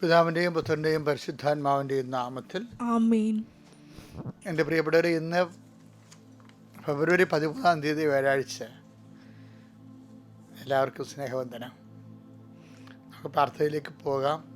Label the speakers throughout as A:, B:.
A: പിതാവിന്റെയും പുത്രന്റെയും പരിശുദ്ധാത്മാവിന്റെയും നാമത്തിൽ
B: ആമേൻ.
A: എന്റെ പ്രിയപ്പെട്ടവർ ഇന്ന് ഫെബ്രുവരി പതിമൂന്നാം തീയതി വ്യാഴാഴ്ച. എല്ലാവർക്കും സ്നേഹവന്ദനം. നമുക്ക് പ്രാർത്ഥനയിലേക്ക് പോകാം.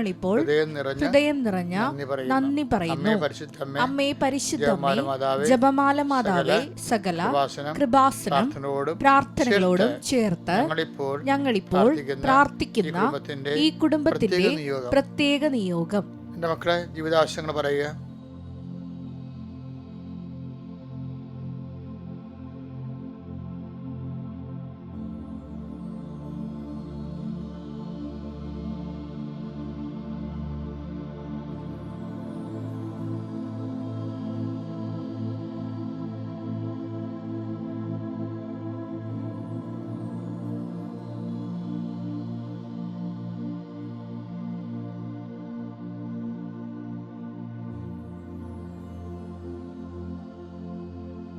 A: ഞങ്ങളിപ്പോൾ ഹൃദയം നിറഞ്ഞ നന്ദി പറയുന്നു. അമ്മേ
B: പരിശുദ്ധമേ
A: ജപമാല മാതാവേ,
B: സകല
A: കൃപാസനം
B: പ്രാർത്ഥനകളോടും ചേർത്ത്
A: ഞങ്ങളിപ്പോൾ പ്രാർത്ഥിക്കുന്ന ഈ കുടുംബത്തിന്റെ പ്രത്യേക നിയോഗം.
B: പ്രത്യേക നിയോഗം.
A: എന്റെ മക്കളെ ജീവിതാവശ്യങ്ങൾ പറയുക.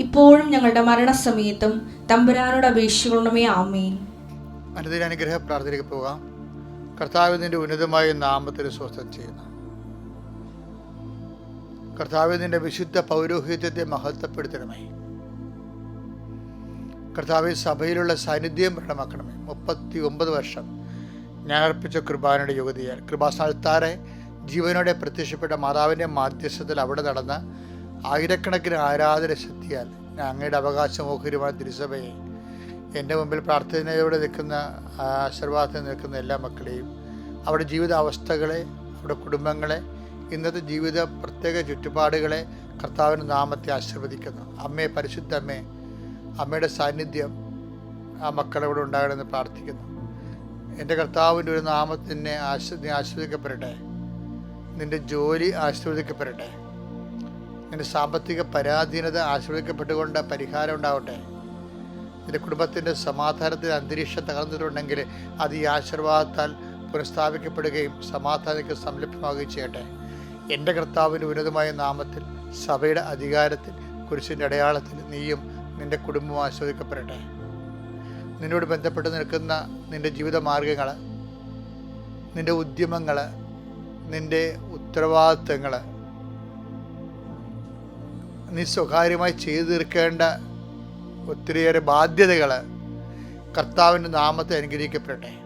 B: ഇപ്പോഴും ഞങ്ങളുടെ മരണസമയത്തും തമ്പുരാനോട് അപേക്ഷിക്കണമേ ആമേൻ.
A: അനുദിന അനുഗ്രഹ പ്രാർത്ഥനയ്ക്ക് പോകാം. കർത്താവിന്റെ ഉന്നതമായ നാമത്തിൽ സ്വസ്ഥം ചെയ്യുന്നു. കർത്താവിന്റെ വിശുദ്ധ പൗരോഹിത്യത്തെ മഹത്വപ്പെടുത്തണമേ. കർത്താവ് സഭയിലുള്ള സാന്നിധ്യം പ്രകടമാക്കണമേ. മുപ്പത്തി ഒമ്പത് വർഷം ഞാൻ അർപ്പിച്ച കൃപാനയുടെ യോഗ്യതയാൽ. കൃപാസ്ഥാനത്താറെ ജീവനോടെ പ്രത്യക്ഷപ്പെട്ട മാതാവിന്റെ മാധ്യസ്ഥത്തിൽ അവിടെ നടന്ന ആയിരക്കണക്കിന് ആരാധന ശക്തിയാൽ അങ്ങയുടെ അവകാശമോഹരിമായ തിരുസഭയെ എന്റെ മുമ്പിൽ പ്രാർത്ഥനയോടെ നിൽക്കുന്ന ആശീർവാദത്തിൽ നിൽക്കുന്ന എല്ലാ മക്കളെയും അവരുടെ ജീവിതാവസ്ഥകളെ അവരുടെ കുടുംബങ്ങളെ ഇന്നത്തെ ജീവിത പ്രത്യേക ചുറ്റുപാടുകളെ കർത്താവിന്റെ നാമത്തെ ആശീർവദിക്കുന്നു. അമ്മയെ പരിശുദ്ധ അമ്മേ അമ്മയുടെ സാന്നിധ്യം ആ മക്കളോട് ഉണ്ടാകണമെന്ന് പ്രാർത്ഥിക്കുന്നു. എന്റെ കർത്താവിന്റെ ഒരു നാമത്തിനെ ആശ്വ നീ ആശ്രദിക്കപ്പെടട്ടെ നിന്റെ ജോലി ആശീർവദിക്കപ്പെടട്ടെ. നിന്റെ സാമ്പത്തിക പരാധീനത ആശ്രയിക്കപ്പെട്ടുകൊണ്ട് പരിഹാരം ഉണ്ടാവട്ടെ. നിന്റെ കുടുംബത്തിന്റെ സമാധാനത്തിന്റെ അന്തരീക്ഷം തകർന്നിട്ടുണ്ടെങ്കിൽ അത് ഈ ആശീർവാദത്താൽ പുനഃസ്ഥാപിക്കപ്പെടുകയും സമാധാനത്തിൽ സംലഭ്യമാവുകയും ചെയ്യട്ടെ. എന്റെ കർത്താവിന്റെ ഉന്നതമായ നാമത്തിൽ സഭയുടെ അധികാരത്തിൽ കുരിശിന്റെ അടയാളത്തിൽ നീയും നിന്റെ കുടുംബവും ആസ്വദിക്കപ്പെടട്ടെ നിന്നോട് ബന്ധപ്പെട്ട് നിൽക്കുന്ന നിന്റെ ജീവിത മാർഗങ്ങൾ നിന്റെ ഉദ്യമങ്ങൾ നിന്റെ ഉത്തരവാദിത്തങ്ങൾ നീ സ്വകാര്യമായി ചെയ്തു തീർക്കേണ്ട ഒത്തിരിയേറെ ബാധ്യതകൾ കർത്താവിന്റെ നാമത്തെ അനുഗ്രഹിക്കപ്പെടട്ടെ.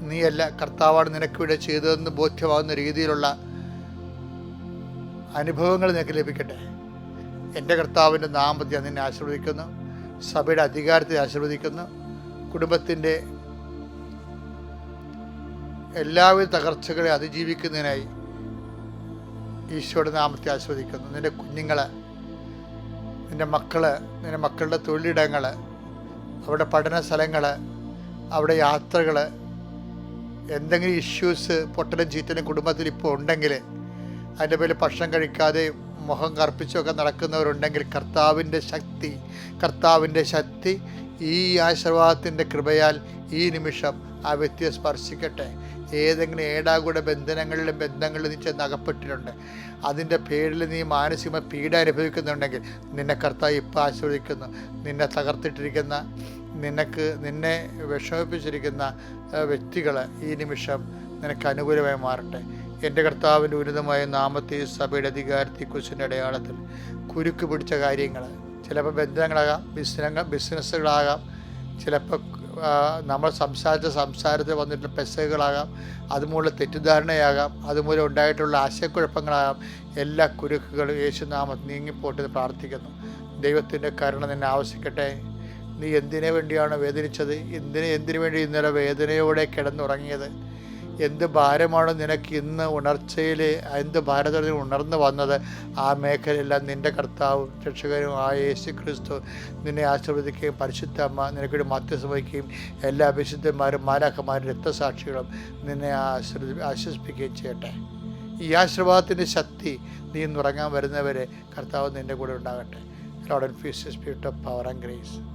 A: നീയല്ല കർത്താവാണ് നിനക്ക് ഇവിടെ ചെയ്തതെന്ന് ബോധ്യമാകുന്ന രീതിയിലുള്ള അനുഭവങ്ങൾ നിനക്ക് ലഭിക്കട്ടെ. എന്റെ കർത്താവിന്റെ നാമത്തെ ഞാൻ നിന്നെ ആശീർവദിക്കുന്നു. സഭയുടെ അധികാരത്തെ ആശീർവദിക്കുന്നു. കുടുംബത്തിന്റെ എല്ലാവിധ തകർച്ചകളെ അതിജീവിക്കുന്നതിനായി ഈശോയുടെ നാമത്തെ ആസ്വദിക്കുന്നു നിന്റെ കുഞ്ഞുങ്ങൾ നിന്റെ മക്കൾ നിന്റെ മക്കളുടെ തൊഴിലിടങ്ങൾ അവിടെ പഠന സ്ഥലങ്ങൾ അവിടെ യാത്രകൾ എന്തെങ്കിലും ഇഷ്യൂസ് പൊട്ടലും ചീറ്റലും കുടുംബത്തിൽ ഇപ്പോൾ ഉണ്ടെങ്കിൽ അതിന്റെ പേരിൽ ഭക്ഷണം കഴിക്കാതെ മുഖം കറുപ്പിച്ചൊക്കെ നടക്കുന്നവരുണ്ടെങ്കിൽ കർത്താവിന്റെ ശക്തി കർത്താവിന്റെ ശക്തി ഈ ആശീർവാദത്തിന്റെ കൃപയാൽ ഈ നിമിഷം ആ വ്യക്തിയെ സ്പർശിക്കട്ടെ. ഏതെങ്കിലും ഏടാകൂടെ ബന്ധനങ്ങളിലും ബന്ധങ്ങളിലും നീ ചെന്ന് അകപ്പെട്ടിട്ടുണ്ട് അതിന്റെ പേരിൽ നീ മാനസിക പീഡ അനുഭവിക്കുന്നുണ്ടെങ്കിൽ നിന്നെ കർത്താവ് ഇപ്പോൾ ആശ്രയിക്കുന്നു. നിന്നെ തകർത്തിട്ടിരിക്കുന്ന നിനക്ക് നിന്നെ വിഷമിപ്പിച്ചിരിക്കുന്ന വ്യക്തികൾ ഈ നിമിഷം നിനക്ക് അനുകൂലമായി മാറട്ടെ. എന്റെ കർത്താവിന്റെ ഉന്നതമായ നാമത്തെ സഭയുടെ അധികാരത്തെ കുറിച്ചിന്റെ അടയാളത്തിൽ കുരുക്ക് പിടിച്ച കാര്യങ്ങൾ ചിലപ്പോൾ ബന്ധങ്ങളാകാം ബിസിനങ്ങൾ ബിസിനസ്സുകളാകാം. ചിലപ്പോൾ നമ്മൾ സംസാരിച്ച സംസാരത്തിൽ വന്നിട്ടുള്ള പെസകളാകാം അതുമൂലം തെറ്റിദ്ധാരണയാകാം അതുമൂലം ഉണ്ടായിട്ടുള്ള ആശയക്കുഴപ്പങ്ങളാകാം. എല്ലാ കുരുക്കുകളും യേശുനാമം നീങ്ങിപ്പോട്ട് എന്ന് പ്രാർത്ഥിക്കുന്നു. ദൈവത്തിന്റെ കരുണ നിന്നെ ആവശ്യിക്കട്ടെ നീ എന്തിനു വേണ്ടിയാണ് വേദനിച്ചത്? എന്തിന് എന്തിനു വേണ്ടി ഇന്നലെ വേദനയോടെ കിടന്നുറങ്ങിയത്? എന്ത് ഭാരമാണ് നിനക്ക് ഇന്ന് ഉണർച്ചയിൽ എന്ത് ഭാരതത്തിൽ ഉണർന്നു വന്നത്? ആ മേഖലയെല്ലാം നിന്റെ കർത്താവും രക്ഷകനും ആ യേശു ക്രിസ്തു നിന്നെ ആശീർവദിക്കുകയും പരിശുദ്ധ അമ്മ നിനക്കൊരു മധ്യസ്ഥ വഹിക്കുകയും എല്ലാ വിശുദ്ധന്മാരും മാലാഖമാരും രക്തസാക്ഷികളും നിന്നെ ആശ്രദി ആശ്വസിപ്പിക്കുകയും ചെയ്യട്ടെ. ഈ ആശീർവാദത്തിന്റെ ശക്തി നീ ഇന്ന് ഉറങ്ങാൻ വരുന്നവരെ കർത്താവ് നിന്റെ കൂടെ ഉണ്ടാകട്ടെ. Lord and fees spirit of power and grace.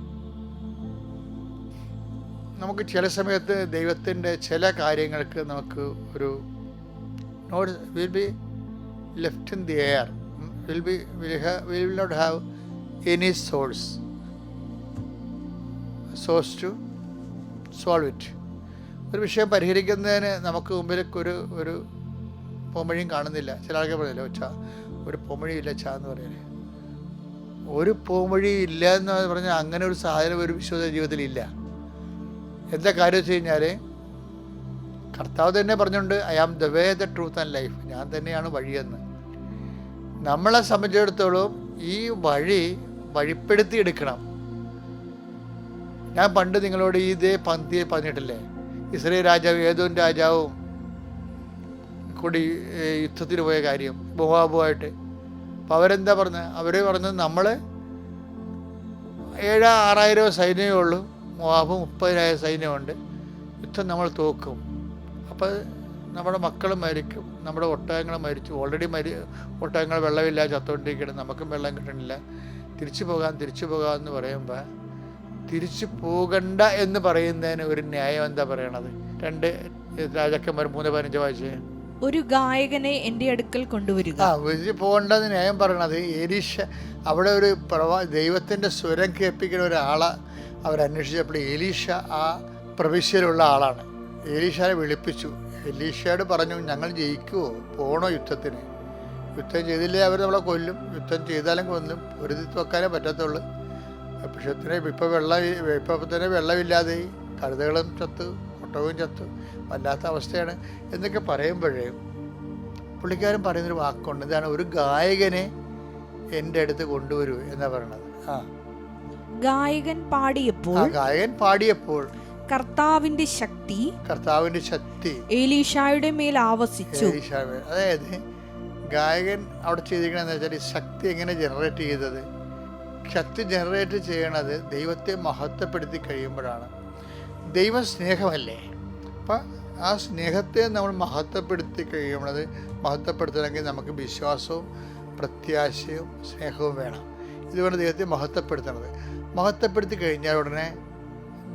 A: നമുക്ക് ചില സമയത്ത് ദൈവത്തിന്റെ ചില കാര്യങ്ങൾക്ക് നമുക്ക് ഒരു not will be left in the air will be will will not have any source source to solve it ഒരു വിഷയം പരിഹരിക്കുന്നതിന് നമുക്ക് മുമ്പിൽ ഒരു ഒരു പൊമ്പഴിയും കാണുന്നില്ല. ചില ആൾക്കാർ പറയല്ലോ ഒച്ച ഒരു പോംവഴിയില്ല ചാ എന്ന് പറയുന്നത് ഒരു പോംവഴി ഇല്ല എന്ന് പറഞ്ഞാൽ അങ്ങനെ ഒരു സാഹചര്യം ഒരു വിശ്വാസ ജീവിതത്തിൽ ഇല്ല. എന്താ കാര്യം വെച്ച് കഴിഞ്ഞാൽ കർത്താവ് തന്നെ പറഞ്ഞുകൊണ്ട് I am the way the truth and life ഞാൻ തന്നെയാണ് വഴിയെന്ന്. നമ്മളെ സംബന്ധിച്ചിടത്തോളം ഈ വഴി വഴിപ്പെടുത്തി എടുക്കണം. ഞാൻ പണ്ട് നിങ്ങളോട് ഇതേ പന്തിയെ പറഞ്ഞിട്ടില്ലേ? ഇസ്രയേൽ രാജാവ് ഏതോ രാജാവും കൂടി യുദ്ധത്തിന് പോയ കാര്യം ബോഹാബുവായിട്ട് അപ്പോൾ അവരെന്താ പറഞ്ഞത് അവർ പറഞ്ഞത് നമ്മൾ ഏഴ് ആറായിരം സൈന്യമേ ഉള്ളൂ. മോവാബ് മുപ്പതിനായിരം സൈന്യമുണ്ട്. യുദ്ധം നമ്മൾ തോക്കും. അപ്പോൾ നമ്മുടെ മക്കൾ മരിക്കും. നമ്മുടെ ഒട്ടകങ്ങൾ മരിച്ചു. ഓൾറെഡി മരി ഒട്ടകങ്ങൾ വെള്ളമില്ല ചത്തുകൊണ്ടിരിക്കണം നമുക്കും വെള്ളം കിട്ടണില്ല. തിരിച്ചു പോകാൻ തിരിച്ചു പോകാം എന്ന് പറയുമ്പോൾ തിരിച്ചു പോകണ്ട എന്ന് പറയുന്നതിന് ഒരു ന്യായം എന്താ പറയണത്? രണ്ട് രാജാക്കന്മാർ മൂന്ന് പതിനഞ്ച് വായിച്ചേ.
C: ഒരു ഗായകനെ എന്റെ അടുക്കൽ കൊണ്ടുവരിക.
A: ആ തിരിച്ചു പോകേണ്ടത് ന്യായം പറയണത് എലീഷ അവിടെ ഒരു പ്രവാ ദൈവത്തിന്റെ സ്വരം കേൾപ്പിക്കുന്ന ഒരാളെ അവരന്വേഷിച്ചപ്പോൾ എലീഷ ആ പ്രവിശ്യയിലുള്ള ആളാണ്. എലീഷാനെ വിളിപ്പിച്ചു. എലീഷയോട് പറഞ്ഞു ഞങ്ങൾ ജയിക്കുമോ പോണോ യുദ്ധത്തിന്? യുദ്ധം ചെയ്തില്ലേ അവർ നമ്മളെ കൊല്ലും. യുദ്ധം ചെയ്താലും കൊല്ലും ഒരു വെക്കാനേ പറ്റത്തുള്ളൂ. പക്ഷേ തന്നെ ഇപ്പം വെള്ളം ഇപ്പം തന്നെ വെള്ളമില്ലാതെ കഴുതകളും ചത്തു ഒട്ടകവും ചത്തു വല്ലാത്ത അവസ്ഥയാണ് എന്നൊക്കെ പറയുമ്പോഴേ പുള്ളിക്കാരൻ പറയുന്നൊരു വാക്കുണ്ട്. ഇതാണ് ഒരു ഗായകനെ എന്റെ അടുത്ത് കൊണ്ടുവരൂ എന്നാ പറയണത്. ആ.
C: ഗായകൻ പാടിയപ്പോൾ
A: ഗായകൻ പാടിയപ്പോൾ
C: കർത്താവിന്റെ ശക്തി
A: കർത്താവിന്റെ ശക്തി
C: ഏലീഷായുടെ മേൽ ആവസിച്ചു.
A: അതായത് ഗായകൻ അവിടെ ചെയ്തിരിക്കണെന്ന് വെച്ചാൽ ഈ ശക്തി എങ്ങനെ ജനറേറ്റ് ചെയ്തത്? ശക്തി ജനറേറ്റ് ചെയ്യണത് ദൈവത്തെ മഹത്വപ്പെടുത്തി കഴിയുമ്പോഴാണ്. ദൈവം സ്നേഹമല്ലേ അപ്പം ആ സ്നേഹത്തെ നമ്മൾ മഹത്വപ്പെടുത്തി കഴിയുമ്പോൾ മഹത്വപ്പെടുത്തണമെങ്കിൽ നമുക്ക് വിശ്വാസവും പ്രത്യാശയും സ്നേഹവും വേണം. ഇതുകൊണ്ട് ദൈവത്തെ മഹത്വപ്പെടുത്തണത്. മഹത്വപ്പെടുത്തി കഴിഞ്ഞാൽ ഉടനെ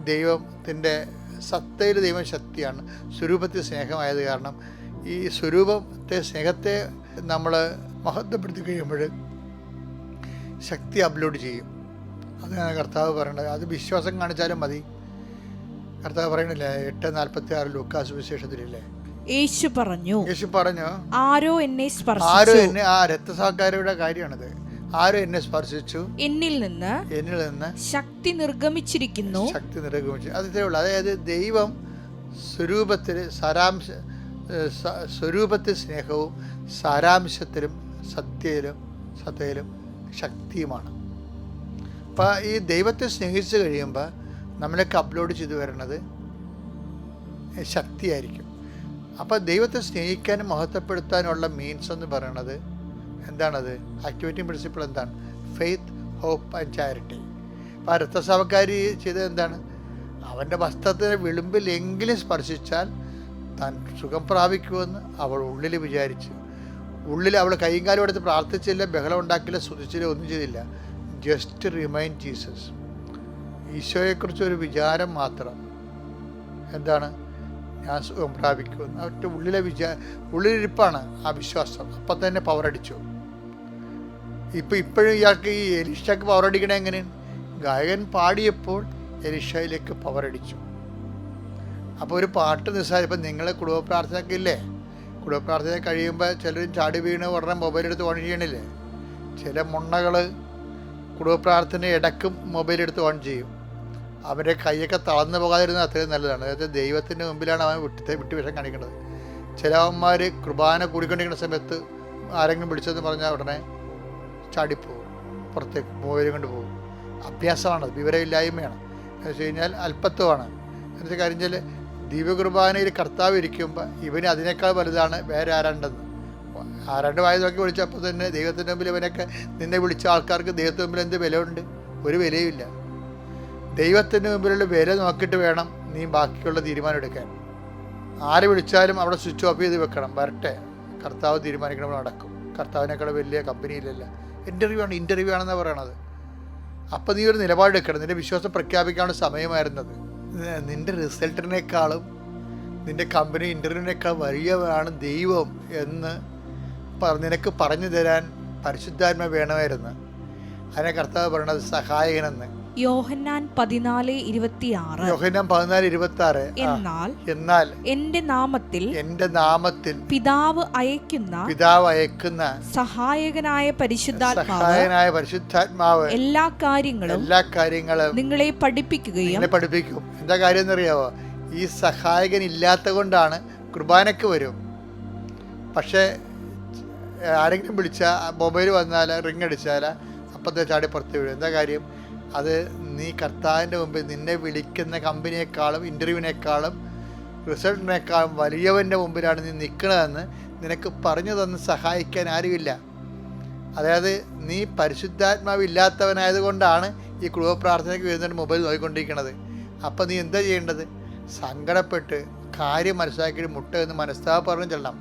A: ദൈവത്തിന്റെ സത്തയിൽ ദൈവം ശക്തിയാണ്. സ്വരൂപത്തിൽ സ്നേഹമായത് കാരണം ഈ സ്വരൂപത്തെ സ്നേഹത്തെ നമ്മൾ മഹത്വപ്പെടുത്തി കഴിയുമ്പോൾ ശക്തി അപ്ലോഡ് ചെയ്യും. അതാണ് കർത്താവ് പറയേണ്ടത് അത് വിശ്വാസം കാണിച്ചാലും മതി. കർത്താവ് പറയണില്ലേ? എട്ട് നാൽപ്പത്തി ആറ് ലൂക്കാസ് വിശേഷത്തിലില്ലേ?
C: യേശു പറഞ്ഞു
A: യേശു പറഞ്ഞു
C: ആരോ എന്നെ സ്പർശിച്ചു.
A: ആരോ എന്നെ ആ രക്തസാക്കാരുടെ കാര്യമാണിത്. ആരോ എന്നെ സ്പർശിച്ചു?
C: എന്നിൽ നിന്ന്
A: എന്നിൽ നിന്ന്
C: ശക്തി നിർഗമിച്ചിരിക്കുന്നു.
A: ശക്തി നിർഗമിച്ചു. അത് ഇത്രേ ഉള്ളൂ. അതായത് ദൈവം സ്വരൂപത്തിൽ സാരാംശ സ്വരൂപത്തിൽ സ്നേഹവും സാരാംശത്തിലും സത്യയിലും സത്യയിലും ശക്തിയുമാണ്. അപ്പോൾ ഈ ദൈവത്തെ സ്നേഹിച്ചു കഴിയുമ്പോൾ നമ്മളൊക്കെ അപ്ലോഡ് ചെയ്തു വരുന്നത് ശക്തിയായിരിക്കും. അപ്പോൾ ദൈവത്തെ സ്നേഹിക്കാനും മഹത്വപ്പെടുത്താനുള്ള മീൻസ് എന്ന് പറയുന്നത് എന്താണത്? ആക്ടിവിറ്റി പ്രിൻസിപ്പിൾ എന്താണ്? ഫെയ്ത്ത് ഹോപ്പ് ആൻഡ് ചാരിറ്റി അപ്പോൾ ആ രക്തസഭക്കാരി ചെയ്തത് എന്താണ്? അവന്റെ വസ്ത്രത്തിന്റെ വിളിമ്പിലെങ്കിലും സ്പർശിച്ചാൽ താൻ സുഖം പ്രാപിക്കുമെന്ന് അവൾ ഉള്ളിൽ വിചാരിച്ചു. ഉള്ളിൽ അവൾ കൈയും കാലും എടുത്ത് പ്രാർത്ഥിച്ചില്ല ബഹളം ഉണ്ടാക്കില്ല സ്തുതിച്ചില്ല ഒന്നും ചെയ്തില്ല. ജസ്റ്റ് റിമൈൻഡ് ജീസസ് ഈശോയെക്കുറിച്ച് ഒരു വിചാരം മാത്രം. എന്താണ്? ഞാൻ സുഖം പ്രാപിക്കുമെന്ന് അവരുടെ ഉള്ളിലെ വിചാ ഉള്ളിലിരിപ്പാണ് ആ വിശ്വാസം. അപ്പം തന്നെ പവറടിച്ചു ഇപ്പം ഇപ്പോഴും ഇയാൾക്ക് ഈ എലിഷയ്ക്ക് പവറടിക്കണേ എങ്ങനെ? ഗായകൻ പാടിയപ്പോൾ എലിഷയിലേക്ക് പവറടിച്ചു അപ്പോൾ ഒരു പാട്ട് നിസ്സാരം ഇപ്പം നിങ്ങളെ കുടുംബ പ്രാർത്ഥനയൊക്കെ കുടുംബ പ്രാർത്ഥന കഴിയുമ്പോൾ ചിലരും ചാടി വീണ് ഉടനെ മൊബൈൽ എടുത്ത് ഓൺ ചെയ്യണില്ലേ? ചില മുണ്ണകൾ കുടുംബ പ്രാർത്ഥന ഇടക്കും മൊബൈൽ എടുത്ത് ഓൺ ചെയ്യും. അവന്റെ കൈയൊക്കെ തളർന്നു പോകാതിരുന്നത് അത്രയും നല്ലതാണ്. അതായത് ദൈവത്തിന്റെ മുമ്പിലാണ് അവൻ വിട്ട് വിഷം കാണിക്കുന്നത് ചിലവന്മാർ കുർബാന കൂടിക്കൊണ്ടിരിക്കുന്ന സമയത്ത് ആരെങ്കിലും വിളിച്ചതെന്ന് പറഞ്ഞാൽ ഉടനെ ചാടിപ്പോവും പുറത്തേക്ക് മൂവരും കൊണ്ട് പോകും. അഭ്യാസമാണ് വിവരമില്ലായ്മയാണ്. എന്ന് വെച്ച് കഴിഞ്ഞാൽ അല്പത്വമാണ്. എന്ന് വെച്ചാൽ കാര്യം വെച്ചാൽ ദീപകുർബാനയിൽ കർത്താവ് ഇരിക്കുമ്പോൾ ഇവന് അതിനേക്കാൾ വലുതാണ് വേറെ ആരാണ്ടെന്ന്. ആരാണ്ട് വായി നോക്കി വിളിച്ചപ്പോൾ തന്നെ ദൈവത്തിന്റെ മുമ്പിൽ ഇവനൊക്കെ നിന്നെ വിളിച്ച ആൾക്കാർക്ക് ദൈവത്തിന്റെ മുമ്പിൽ എന്ത് വിലയുണ്ട്? ഒരു വിലയുമില്ല. ദൈവത്തിന്റെ മുമ്പിലുള്ള വില നോക്കിയിട്ട് വേണം നീ ബാക്കിയുള്ള തീരുമാനം എടുക്കാൻ. ആരെ വിളിച്ചാലും അവിടെ സ്വിച്ച് ഓഫ് ചെയ്ത് വെക്കണം. വരട്ടെ. കർത്താവ് തീരുമാനിക്കണം നടക്കും. കർത്താവിനേക്കാൾ വലിയ കമ്പനിയിലല്ല. ഇന്റർവ്യൂ ആണ് ഇന്റർവ്യൂ ആണെന്നാണ് പറയണത്. അപ്പം നീ ഒരു നിലപാടെടുക്കണം നിന്റെ വിശ്വാസം പ്രഖ്യാപിക്കാനുള്ള സമയമായിരുന്നത്. നിന്റെ റിസൾട്ടിനേക്കാളും നിന്റെ കമ്പനി ഇന്റർവ്യൂവിനേക്കാൾ വലിയവരാണ് ദൈവം എന്ന് നിനക്ക് പറഞ്ഞു തരാൻ പരിശുദ്ധാത്മ വേണമായിരുന്നു. അതിനെ കർത്താവ് പറയണത് സഹായകനെന്ന്.
C: യോഹന്നാൻ പതിനാല് ഇരുപത്തിയാറ്.
A: യോഹന്നാൻ പതിനാല് ഇരുപത്തി ആറ്
C: എന്നാൽ
A: എന്നാൽ
C: എന്റെ നാമത്തിൽ
A: എന്റെ നാമത്തിൽ
C: പിതാവ് അയക്കുന്ന
A: പിതാവ് അയക്കുന്ന
C: സഹായകനായ
A: പരിശുദ്ധാത്മാവനായ പരിശുദ്ധാത്മാവ്
C: എല്ലാ കാര്യങ്ങളും
A: എല്ലാ കാര്യങ്ങളും
C: നിങ്ങളെ പഠിപ്പിക്കുകയും
A: പഠിപ്പിക്കും. എന്താ കാര്യം എന്നറിയാവോ? ഈ സഹായകൻ ഇല്ലാത്ത കൊണ്ടാണ് കുർബാനക്ക് വരും. പക്ഷേ ആരെങ്കിലും വിളിച്ചാൽ മൊബൈൽ വന്നാൽ റിങ് അടിച്ചാൽ അപ്പത്തെ ചാടി പുറത്ത് വീഴും. എന്താ കാര്യം? അത് നീ കർത്താവിന്റെ മുമ്പിൽ നിന്നെ വിളിക്കുന്ന കമ്പനിയേക്കാളും ഇന്റർവ്യൂവിനേക്കാളും റിസൾട്ടിനേക്കാളും വലിയവന്റെ മുമ്പിലാണ് നീ നിൽക്കണതെന്ന് നിനക്ക് പറഞ്ഞു തന്ന് സഹായിക്കാൻ ആരുമില്ല. അതായത് നീ പരിശുദ്ധാത്മാവ് ഇല്ലാത്തവനായതുകൊണ്ടാണ് ഈ കുടുംബ പ്രാർത്ഥനയ്ക്ക് വരുന്നതിന് മൊബൈൽ നോക്കിക്കൊണ്ടിരിക്കുന്നത് അപ്പം നീ എന്താ ചെയ്യേണ്ടത്? സങ്കടപ്പെട്ട് കാര്യം മനസ്സിലാക്കിയിട്ട് മുട്ട എന്ന് മനസ്താവ് പറഞ്ഞു ചെല്ലണം.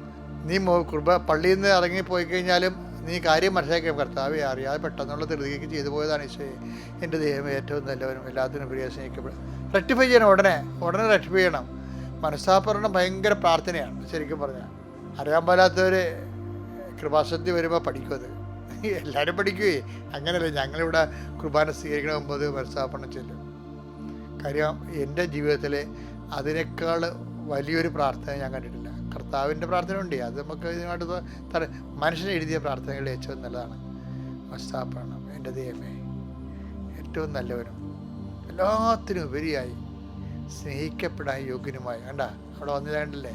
A: നീ കുടുംബ പള്ളിയിൽ നിന്ന് ഇറങ്ങി പോയി കഴിഞ്ഞാലും നീ കാര്യം മനസ്സിലാക്കിയ കർത്താവെ അറിയാതെ പെട്ടെന്നുള്ള ധൃതിക്ക് ചെയ്തു പോയതാണ് ഈശോയെ. എന്റെ ദൈവം ഏറ്റവും നല്ലവനും എല്ലാത്തിനും പ്രിയ സ്നേഹിക്കപ്പെടും. റെക്ടിഫൈ ചെയ്യണം ഉടനെ. ഉടനെ റെക്ടിഫൈ ചെയ്യണം. മനസ്സാപ്പറണം ഭയങ്കര പ്രാർത്ഥനയാണ് ശരിക്കും പറഞ്ഞാൽ. അറിയാൻ പാലാത്തവർ കൃപാസത്തിൽ വരുമ്പോൾ പഠിക്കും അത്. എല്ലാവരും പഠിക്കുവേ. അങ്ങനെയല്ല ഞങ്ങളിവിടെ കുർബാന സ്വീകരിക്കണ മുമ്പ് മനസ്സാപ്പണം ചെല്ലും. കാര്യം എന്റെ ജീവിതത്തിൽ അതിനേക്കാൾ വലിയൊരു പ്രാർത്ഥന ഞാൻ കണ്ടിട്ടില്ല. കർത്താവിന്റെ പ്രാർത്ഥന ഉണ്ട് അത് നമുക്ക് തര- മനുഷ്യൻ എഴുതിയ പ്രാർത്ഥനകളിൽ ഏറ്റവും നല്ലതാണ്. പശ്ചാത്തലം എന്റെ ദൈവമേ. ഏറ്റവും നല്ലവനും. എല്ലാത്തിനും ഉപരിയായി സ്നേഹിക്കപ്പെടാൻ യോഗ്യനുമായി. കണ്ട? അവിടെ വന്നില്ലാണ്ടല്ലേ?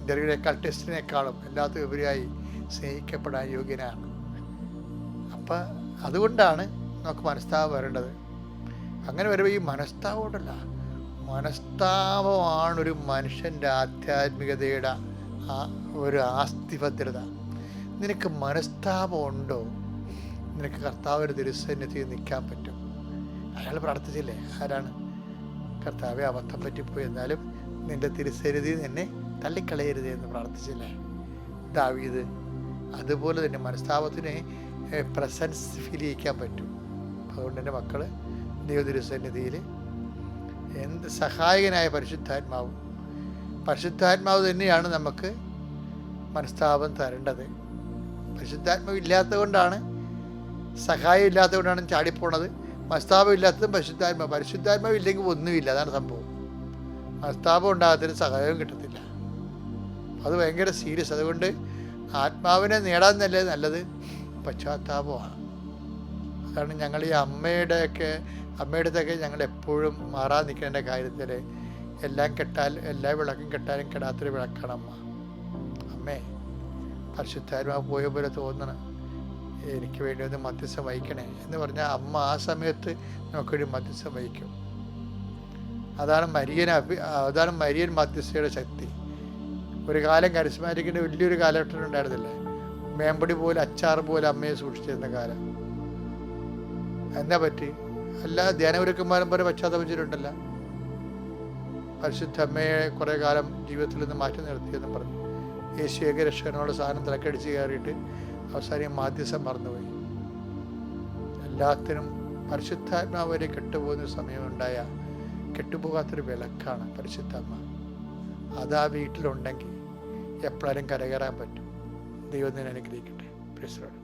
A: ഇന്റർവ്യൂവിനേക്കാൾ ടെസ്റ്റിനേക്കാളും എല്ലാത്തിനും ഉപരിയായി സ്നേഹിക്കപ്പെടാൻ യോഗ്യനാണ്. അപ്പം അതുകൊണ്ടാണ് നമുക്ക് മനസ്താവ് വരേണ്ടത്. അങ്ങനെ വരുമ്പോൾ ഈ മനസ്താവോടല്ല മനസ്താവമാണ് ഒരു മനുഷ്യന്റെ ആധ്യാത്മികതയുടെ ഒരു ആസ്തിഭദ്രത നിനക്ക് മനസ്താപം ഉണ്ടോ നിനക്ക് കർത്താവിന്റെ തിരുസന്നിധിയിൽ നിൽക്കാൻ പറ്റും. അയാൾ പ്രാർത്ഥിച്ചില്ലേ? ആരാണ്? കർത്താവെ അബദ്ധം പറ്റിപ്പോയി. എന്നാലും നിന്റെ തിരുസന്നിധി നിന്നെ തള്ളിക്കളയരുത് എന്ന് പ്രാർത്ഥിച്ചില്ലേ? ദാവീത് അതുപോലെ തന്നെ മനസ്താപത്തിന് പ്രസൻസ് ഫീൽ ചെയ്യിക്കാൻ പറ്റും. അതുകൊണ്ട് തന്നെ മക്കൾ ദൈവ തിരുസന്നിധിയിൽ എന്ത് സഹായകനായ പരിശുദ്ധാത്മാവും പരിശുദ്ധാത്മാവ് തന്നെയാണ് നമുക്ക് മനസ്താപം തരേണ്ടത്. പരിശുദ്ധാത്മാവ് ഇല്ലാത്തത് കൊണ്ടാണ് സഹായം ഇല്ലാത്തത് കൊണ്ടാണ് ചാടിപ്പോണത്. മനസ്താപം ഇല്ലാത്തതും പരിശുദ്ധാത്മാവ്. പരിശുദ്ധാത്മാവ് ഇല്ലെങ്കിൽ ഒന്നുമില്ല. അതാണ് സംഭവം. മനസ്താപം ഉണ്ടാകത്തിന് സഹായവും കിട്ടത്തില്ല. അത് ഭയങ്കര സീരിയസ്. അതുകൊണ്ട് ആത്മാവിനെ നേടാൻ നല്ലത് നല്ലത് പശ്ചാത്താപമാണ്. അതാണ് ഞങ്ങൾ ഈ അമ്മയുടെയൊക്കെ അമ്മയുടെ ഞങ്ങൾ എപ്പോഴും മാറാൻ നിൽക്കേണ്ട കാര്യത്തിൽ എല്ലാം കെട്ടാൽ എല്ലാ വിളക്കും കെട്ടാലും കെടാത്തൊരു വിളക്കാണ് അമ്മ. അമ്മേ പരിശുദ്ധാത്മാവ് പോയ പോലെ തോന്നണം. എനിക്ക് വേണ്ടി ഒന്ന് മധ്യസ്ഥം വഹിക്കണേ എന്ന് പറഞ്ഞാൽ അമ്മ ആ സമയത്ത് നമുക്കൊരു മധ്യസ്ഥം വഹിക്കും. അതാണ് മരിയൻ അഭി അതാണ് മരിയൻ മധ്യസ്ഥയുടെ ശക്തി. ഒരു കാലം കരിസ്മാറ്റിക്കിന്റെ വലിയൊരു കാലഘട്ടം ഉണ്ടായിരുന്നില്ലേ. മേമ്പടി പോലെ അച്ചാർ പോലെ അമ്മയെ സൂക്ഷിച്ചിരുന്ന കാലം. എന്നാ പറ്റി? എല്ലാ ധ്യാനഗുരുക്കന്മാരും പോലെ പശ്ചാത്തപിച്ചിട്ടുണ്ടല്ല പരിശുദ്ധ അമ്മയെ കുറേ കാലം ജീവിതത്തിൽ നിന്ന് മാറ്റി നിർത്തിയെന്ന് പറഞ്ഞു. യേശു ഏകരക്ഷകനോട് സാധനം തിരക്കടിച്ച് കയറിയിട്ട് അവസാനം മാധ്യസം മറന്നുപോയി. എല്ലാത്തിനും പരിശുദ്ധാത്മാവ് വരെ കെട്ടുപോകുന്ന സമയമുണ്ടായ കെട്ടുപോകാത്തൊരു വിലക്കാണ് പരിശുദ്ധാത്മ അതാ വീട്ടിലുണ്ടെങ്കിൽ എപ്പോഴും കരകയറാൻ പറ്റും. ദൈവം തന്നെ അനുഗ്രഹിക്കട്ടെ. പ്രശ്നം